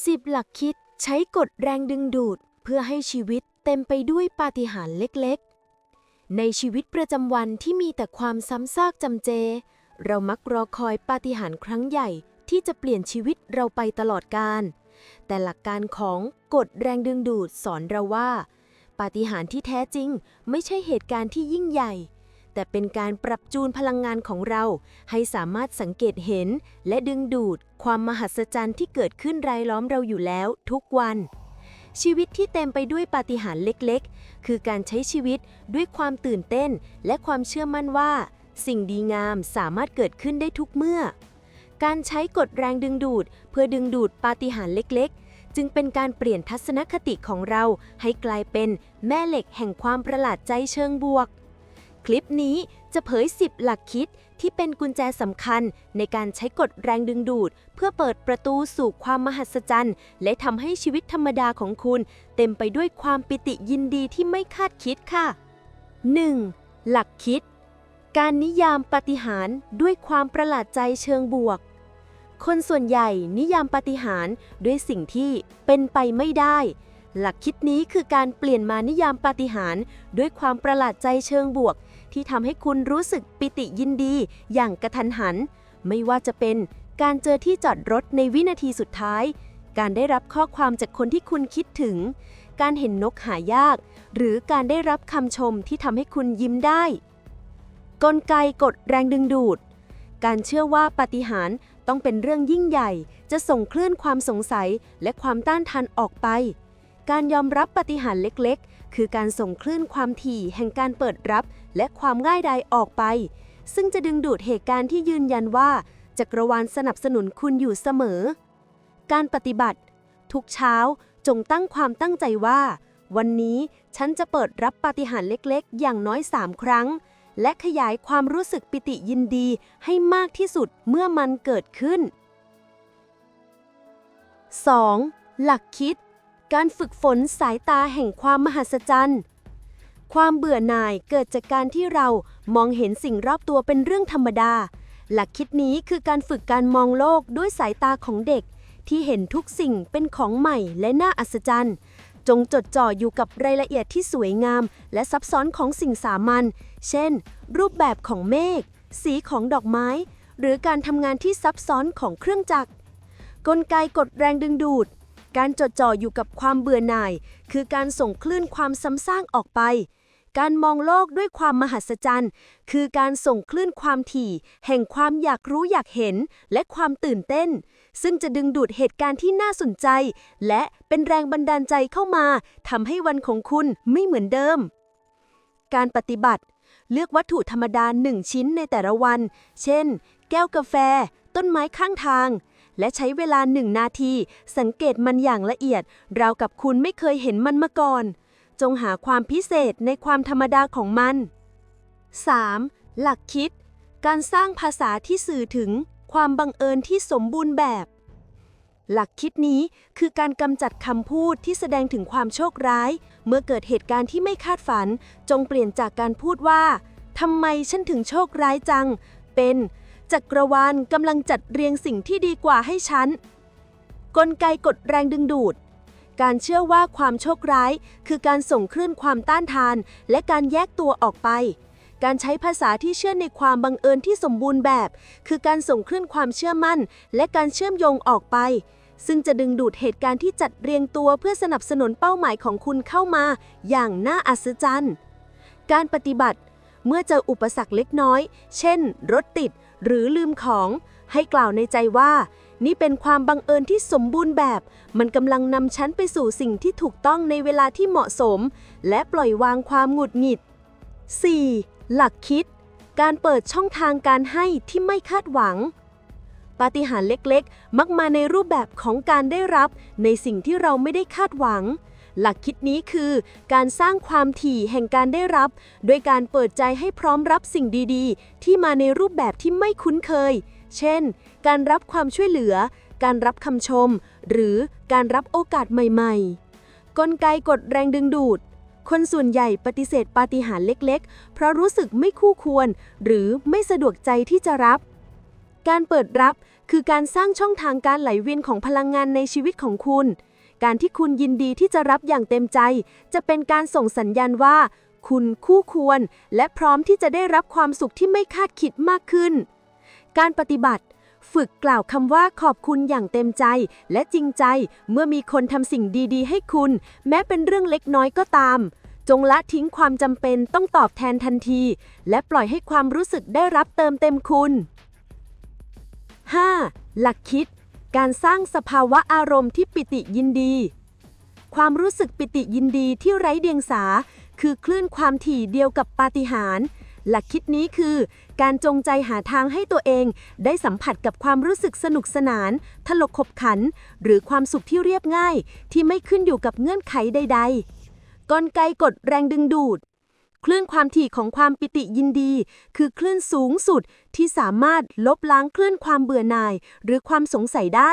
10 หลักคิดใช้กฎแรงดึงดูด เพื่อให้ชีวิตเต็มไปด้วยปาฏิหาริย์เล็กๆ ในชีวิตประจำวันที่มีแต่ความซ้ำซากจำเจ เรามักรอคอยปาฏิหาริย์ครั้งใหญ่ที่จะเปลี่ยนชีวิตเราไปตลอดกาลแต่หลักการของกฎแรงดึงดูดสอนเราว่า ปาฏิหาริย์ที่แท้จริง ไม่ใช่เหตุการณ์ที่ยิ่งใหญ่ แต่เป็นการปรับจูนพลังงานของเรา ให้สามารถสังเกตเห็น และดึงดูด ความมหัศจรรย์ที่เกิดขึ้นรายล้อมเราอยู่แล้วทุกวัน ชีวิตที่เต็มไปด้วยปาฏิหาริย์เล็กๆ คือการใช้ชีวิตด้วยความตื่นเต้น และความเชื่อมั่นว่า สิ่งดีงามสามารถเกิดขึ้นได้ทุกเมื่อ การใช้กฎแรงดึงดูด เพื่อดึงดูดปาฏิหาริย์เล็กๆ จึงเป็นการเปลี่ยนทัศนคติของเราให้กลายเป็นแม่เหล็กแห่งความประหลาดใจเชิงบวก คลิปนี้จะเผย 10 หลักคิดที่เป็นกุญแจสำคัญในการใช้กฎแรงดึงดูด เพื่อเปิดประตูสู่ความมหัศจรรย์ และทำให้ชีวิตธรรมดาของคุณ เต็มไปด้วยความปิติยินดีที่ไม่คาดคิดค่ะ 1. หลักคิด การนิยามปฏิหารด้วยความประหลาดใจเชิงบวก คนส่วนใหญ่นิยามปฏิหารด้วยสิ่งที่เป็นไปไม่ได้หลักคิดนี้คือการเปลี่ยนมานิยามปาฏิหาริย์ด้วยความประหลาดใจเชิงบวก ที่ทำให้คุณรู้สึกปิติยินดี อย่างกระทันหัน ไม่ว่าจะเป็นการเจอที่จอดรถในวินาทีสุดท้าย การได้รับข้อความจากคนที่คุณคิดถึง การเห็นนกหายาก หรือการได้รับคำชมที่ทำให้คุณยิ้มได้ กลไกกดแรงดึงดูด การเชื่อว่าปาฏิหาริย์ต้องเป็นเรื่องยิ่งใหญ่ จะส่งคลื่นความสงสัยและความต้านทานออกไป การยอมรับปาฏิหาริย์เล็ก คือการส่งคลื่นความถี่แห่งการเปิดรับ และความง่ายดายออกไป ซึ่งจะดึงดูดเหตุการณ์ที่ยืนยันว่าจักรวาลสนับสนุนคุณอยู่เสมอ การปฏิบัติ ทุกเช้าจงตั้งความตั้งใจว่า วันนี้ฉันจะเปิดรับปาฏิหาริย์เล็กๆ อย่างน้อย 3 ครั้ง และขยายความรู้สึกปิติยินดีให้มากที่สุดเมื่อมันเกิดขึ้น 2. หลักคิด การฝึกฝนสายตาแห่งความมหัศจรรย์ ความเบื่อหน่ายเกิดจากการที่เรามองเห็นสิ่งรอบตัวเป็นเรื่องธรรมดา หลักคิดนี้คือการฝึกการมองโลกด้วยสายตาของเด็ก ที่เห็นทุกสิ่งเป็นของใหม่และน่าอัศจรรย์ จงจดจ่ออยู่กับรายละเอียดที่สวยงาม และซับซ้อนของสิ่งสามัญ เช่น รูปแบบของเมฆ สีของดอกไม้ หรือการทำงานที่ซับซ้อนของเครื่องจักร กลไกกดแรงดึงดูด การจดจ่ออยู่กับความเบื่อหน่าย คือการส่งคลื่นความซ้ำซากออกไป การมองโลกด้วยความมหัศจรรย์ คือการส่งคลื่นความถี่ แห่งความอยากรู้อยากเห็นและความตื่นเต้น ซึ่งจะดึงดูดเหตุการณ์ที่น่าสนใจ และเป็นแรงบันดาลใจเข้ามาทำให้วันของคุณไม่เหมือนเดิม การปฏิบัติ เลือกวัตถุธรรมดาหนึ่งชิ้นในแต่ละวัน เช่น แก้วกาแฟ ต้นไม้ข้างทาง และใช้เวลาหนึ่งนาที สังเกตมันอย่างละเอียด ราวกับคุณไม่เคยเห็นมันมาก่อน จงหาความพิเศษในความธรรมดาของมัน 3. หลักคิด การสร้างภาษาที่สื่อถึงความบังเอิญที่สมบูรณ์แบบ หลักคิดนี้คือการกำจัดคำพูดที่แสดงถึงความโชคร้าย เมื่อเกิดเหตุการณ์ที่ไม่คาดฝัน จงเปลี่ยนจากการพูดว่าทำไมฉันถึงโชคร้ายจัง เป็น จักรวาลกำลังจัดเรียงสิ่งที่ดีกว่าให้ฉัน กลไกกดแรงดึงดูด การเชื่อว่าความโชคร้าย คือการส่งคลื่นความต้านทาน และการแยกตัวออกไป การใช้ภาษาที่เชื่อในความบังเอิญที่สมบูรณ์แบบ คือการส่งคลื่นความเชื่อมั่น และการเชื่อมโยงออกไป ซึ่งจะดึงดูดเหตุการณ์ที่จัดเรียงตัวเพื่อสนับสนุนเป้าหมายของคุณเข้ามา อย่างน่าอัศจรรย์ การปฏิบัติ เมื่อเจออุปสรรคเล็กน้อย เช่น รถติดหรือลืมของ ให้กล่าวในใจว่า นี่เป็นความบังเอิญที่สมบูรณ์แบบ มันกำลังนำฉันไปสู่สิ่งที่ถูกต้องในเวลาที่เหมาะสม และปล่อยวางความหงุดหงิด 4. หลักคิด การเปิดช่องทางการให้ที่ไม่คาดหวัง ปาฏิหาริย์เล็กๆ มักมาในรูปแบบของการได้รับ ในสิ่งที่เราไม่ได้คาดหวัง หลักคิดนี้คือการสร้างความถี่แห่งการได้รับโดยการเปิดใจให้พร้อมรับสิ่งดีๆ ที่มาในรูปแบบที่ไม่คุ้นเคย เช่น การรับความช่วยเหลือ การรับคำชม หรือการรับโอกาสใหม่ๆ กลไกกดแรงดึงดูด คนส่วนใหญ่ปฏิเสธปาฏิหาริย์เล็ก ๆ เพราะรู้สึกไม่คู่ควร หรือไม่สะดวกใจที่จะรับการเปิดรับคือการสร้างช่องทางการไหลเวียนของพลังงานในชีวิตของคุณ การที่คุณยินดีที่จะรับอย่างเต็มใจ จะเป็นการส่งสัญญาณว่า คุณคู่ควร และพร้อมที่จะได้รับความสุขที่ไม่คาดคิดมากขึ้น การปฏิบัติ ฝึกกล่าวคำว่าขอบคุณอย่างเต็มใจ และจริงใจ เมื่อมีคนทำสิ่งดีๆ ให้คุณ แม้เป็นเรื่องเล็กน้อยก็ตาม จงละทิ้งความจำเป็นต้องตอบแทนทันที และปล่อยให้ความรู้สึกได้รับเติมเต็มคุณ 5. หลักคิด การสร้างสภาวะอารมณ์ที่ปิติยินดี ความรู้สึกปิติยินดีที่ไร้เดียงสา คือคลื่นความถี่เดียวกับปาฏิหาริย์หลักคิดนี้คือ การจงใจหาทางให้ตัวเอง ได้สัมผัสกับความรู้สึกสนุกสนาน ทลกขบขัน หรือความสุขที่เรียบง่าย ที่ไม่ขึ้นอยู่กับเงื่อนไขใด ๆ กลไกกดแรงดึงดูด คลื่นความถี่ของความปิติยินดี คือคลื่นสูงสุดที่สามารถลบล้างคลื่นความเบื่อหน่าย หรือความสงสัยได้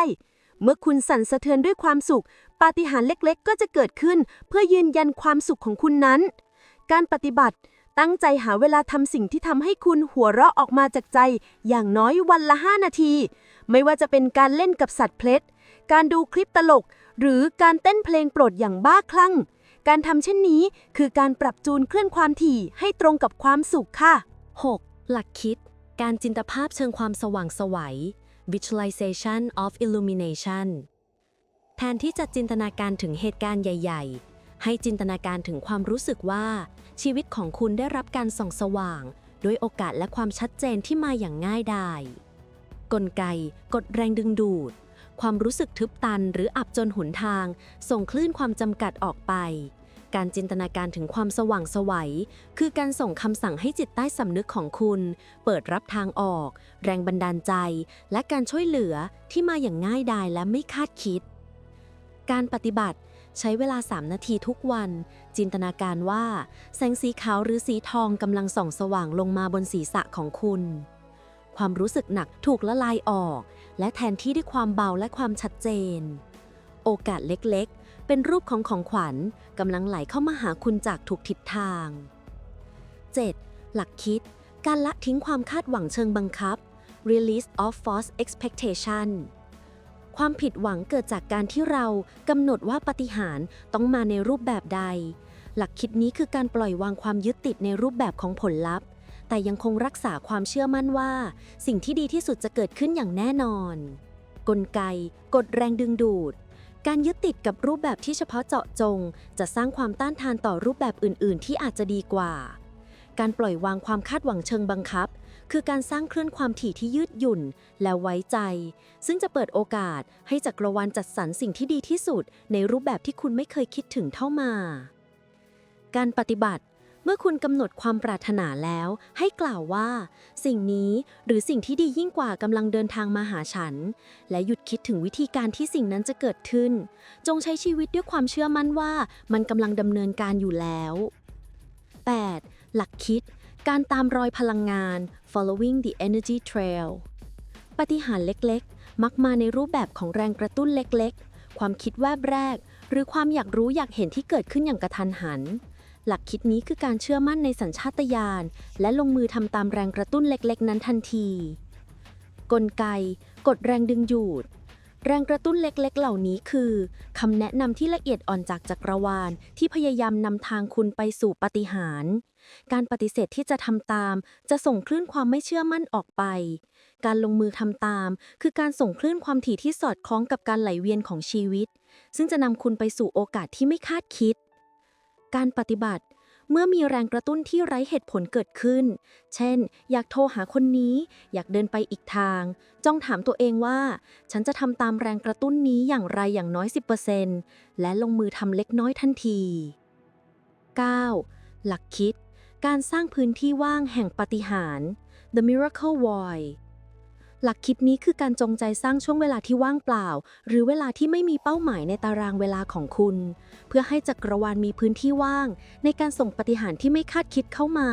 เมื่อคุณสั่นสะเทือนด้วยความสุข ปาฏิหาริย์เล็กๆ ก็จะเกิดขึ้น เพื่อยืนยันความสุขของคุณนั้น การปฏิบัติตั้งใจหาเวลาทำสิ่งที่ทำให้คุณหัวเราะออกมาจากใจ อย่างน้อยวันละ 5 นาที ไม่ว่าจะเป็นการเล่นกับสัตว์เพล็ดการดูคลิปตลก หรือการเต้นเพลงโปรดอย่างบ้าคลั่ง การทำเช่นนี้คือการปรับจูนเคลื่อนความถี่ให้ตรงกับความสุขค่ะ 6. หลักคิด การจินตภาพเชิงความสว่างสวัย visualization of illumination แทนที่จะจินตนาการถึงเหตุการณ์ใหญ่ ๆ ให้จินตนาการถึงความรู้สึกว่า ชีวิตของคุณได้รับการส่องสว่าง ด้วยโอกาสและความชัดเจนที่มาอย่างง่ายดาย กลไกกดแรงดึงดูด ความรู้สึกทึบตันหรืออับจนหนทาง ส่งคลื่นความจำกัดออกไป การจินตนาการถึงความสว่างไสวัย คือการส่งคำสั่งให้จิตใต้สำนึกของคุณ เปิดรับทางออก แรงบันดาลใจ และการช่วยเหลือที่มาอย่างง่ายดายและไม่คาดคิด การปฏิบัติใช้เวลา 3 นาทีทุกวัน จินตนาการว่า แสงสีขาวหรือสีทองกำลังส่องสว่างลงมาบนศีรษะของคุณ ความรู้สึกหนักถูกละลายออก และแทนที่ด้วยความเบาและความชัดเจน โอกาสเล็กๆ เป็นรูปของของขวัญกำลังไหลเข้ามาหาคุณจากทุกทิศทาง 7. หลักคิด การละทิ้งความคาดหวังเชิงบังคับ release of false expectation ความผิดหวังเกิดจากการที่เรากำหนดว่าปฏิหารต้องมาในรูปแบบใด หลักคิดนี้คือการปล่อยวางความยึดติดในรูปแบบของผลลัพธ์ แต่ยังคงรักษาความเชื่อมั่นว่า สิ่งที่ดีที่สุดจะเกิดขึ้นอย่างแน่นอน กลไก กดแรงดึงดูด การยึดติดกับรูปแบบที่เฉพาะเจาะจง จะสร้างความต้านทานต่อรูปแบบอื่น ๆ ที่อาจจะดีกว่า การปล่อยวางความคาดหวังเชิงบังคับ คือการสร้างคลื่นความถี่ที่ยืดหยุ่นและไว้ใจ ซึ่งจะเปิดโอกาสให้จักรวาลจัดสรรสิ่งที่ดีที่สุด ในรูปแบบที่คุณไม่เคยคิดถึงเท่ามา การปฏิบัติ เมื่อคุณกำหนดความปรารถนาแล้ว ให้กล่าวว่า สิ่งนี้หรือสิ่งที่ดียิ่งกว่ากำลังเดินทางมาหาฉัน และหยุดคิดถึงวิธีการที่สิ่งนั้นจะเกิดขึ้น จงใช้ชีวิตด้วยความเชื่อมั่นว่ามันกำลังดำเนินการอยู่แล้ว 8. หลักคิด การตามรอยพลังงาน following the energy trail ปฏิหารเล็กๆ มักมาในรูปแบบของแรงกระตุ้นเล็กๆ ความคิดแวบแรก หรือความอยากรู้อยากเห็นที่เกิดขึ้นอย่างกระทันหัน หลักคิดนี้คือการเชื่อมั่นในสัญชาตญาณและลงมือทำตามแรงกระตุ้นเล็กๆ นั้นทันที กลไก กดแรงดึงดูด แรงกระตุ้นเล็กๆ เหล่านี้คือคำแนะนำที่ละเอียดอ่อนจากจักรวาลที่พยายามนำทางคุณไปสู่ปฏิหารการปฏิเสธที่จะทำตาม จะส่งคลื่นความไม่เชื่อมั่นออกไป การลงมือทำตาม คือการส่งคลื่นความถี่ที่สอดคล้องกับการไหลเวียนของชีวิต ซึ่งจะนำคุณไปสู่โอกาสที่ไม่คาดคิด การปฏิบัติ เมื่อมีแรงกระตุ้นที่ไร้เหตุผลเกิดขึ้น เช่น อยากโทรหาคนนี้ อยากเดินไปอีกทาง จ้องถามตัวเองว่า ฉันจะทำตามแรงกระตุ้นนี้อย่างไรอย่างน้อย 10%และลงมือทำเล็กน้อยทันที 9. หลักคิด การสร้างพื้นที่ว่างแห่งปาฏิหาริย์ The Miracle Void หลักคิดนี้คือการจงใจสร้างช่วงเวลาที่ว่างเปล่า หรือเวลาที่ไม่มีเป้าหมายในตารางเวลาของคุณ เพื่อให้จักรวาลมีพื้นที่ว่าง ในการส่งปฏิหารที่ไม่คาดคิดเข้ามา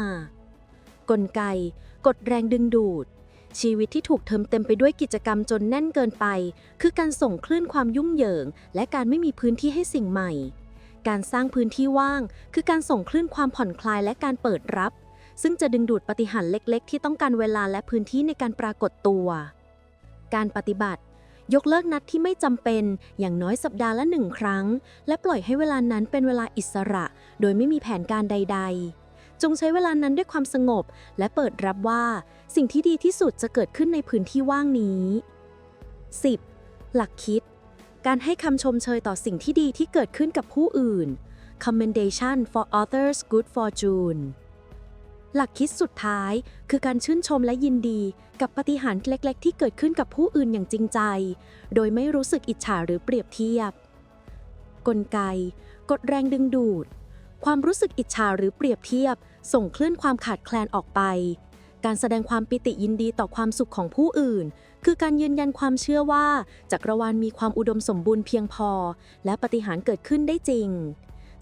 กลไก กดแรงดึงดูด ชีวิตที่ถูกเติมเต็มไปด้วยกิจกรรมจนแน่นเกินไป คือการส่งคลื่นความยุ่งเหยิง และการไม่มีพื้นที่ให้สิ่งใหม่ การสร้างพื้นที่ว่าง คือการส่งคลื่นความผ่อนคลายและการเปิดรับ ซึ่งจะดึงดูดปฏิหารเล็กๆ ที่ต้องการเวลาและพื้นที่ในการปรากฏตัว การปฏิบัติ ยกเลิกนัดที่ไม่จำเป็น อย่างน้อยสัปดาห์ละหนึ่งครั้ง และปล่อยให้เวลานั้นเป็นเวลาอิสระ โดยไม่มีแผนการใด ๆ จงใช้เวลานั้นด้วยความสงบ และเปิดรับว่า สิ่งที่ดีที่สุดจะเกิดขึ้นในพื้นที่ว่างนี้ 10. หลักคิด การให้คำชมเชยต่อสิ่งที่ดีที่เกิดขึ้นกับผู้อื่น commendation for others good fortune หลักคิดสุดท้าย คือการชื่นชมและยินดี กับปฏิหารเล็ก ๆ ที่เกิดขึ้นกับผู้อื่นอย่างจริงใจ โดยไม่รู้สึกอิจฉาหรือเปรียบเทียบ กลไก กดแรงดึงดูด ความรู้สึกอิจฉาหรือเปรียบเทียบ ส่งคลื่นความขาดแคลนออกไป การแสดงความปิติยินดีต่อความสุขของผู้อื่น คือการยืนยันความเชื่อว่าจักรวาลมีความอุดมสมบูรณ์เพียงพอ และปฏิหารเกิดขึ้นได้จริง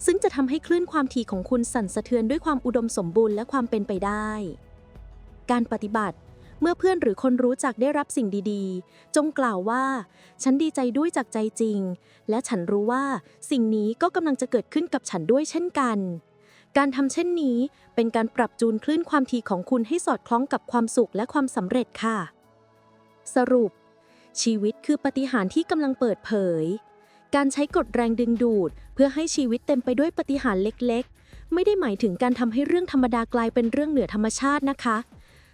ซึ่งจะทำให้คลื่นความถี่ของคุณสั่นสะเทือนด้วยความอุดมสมบูรณ์และความเป็นไปได้ การปฏิบัติ เมื่อเพื่อนหรือคนรู้จักได้รับสิ่งดีๆ จงกล่าวว่า ฉันดีใจด้วยจากใจจริง และฉันรู้ว่าสิ่งนี้ก็กำลังจะเกิดขึ้นกับฉันด้วยเช่นกัน การทำเช่นนี้เป็นการปรับจูนคลื่นความถี่ของคุณให้สอดคล้องกับความสุขและความสำเร็จค่ะ สรุป ชีวิตคือปาฏิหารย์ที่กำลังเปิดเผย การใช้กฎแรงดึงดูด เพื่อให้ชีวิตเต็มไปด้วยปฏิหารเล็กๆ ไม่ได้หมายถึงการทำให้เรื่องธรรมดากลายเป็นเรื่องเหนือธรรมชาตินะคะ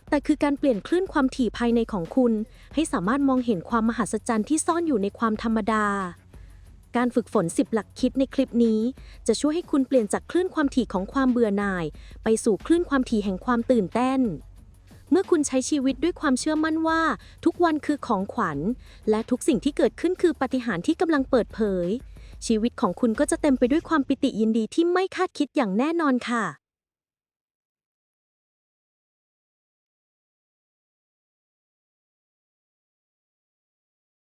แต่คือการเปลี่ยนคลื่นความถี่ภายในของคุณ ให้สามารถมองเห็นความมหัศจรรย์ที่ซ่อนอยู่ในความธรรมดา การฝึกฝน 10 หลักคิดในคลิปนี้ จะช่วยให้คุณเปลี่ยนจากคลื่นความถี่ของความเบื่อหน่าย ไปสู่คลื่นความถี่แห่งความตื่นเต้น เมื่อคุณใช้ชีวิตด้วยความเชื่อมั่นว่า ทุกวันคือของขวัญ และทุกสิ่งที่เกิดขึ้นคือปาฏิหาริย์ที่กำลังเปิดเผย ชีวิตของคุณก็จะเต็มไปด้วยความปิติยินดีที่ไม่คาดคิดอย่างแน่นอนค่ะ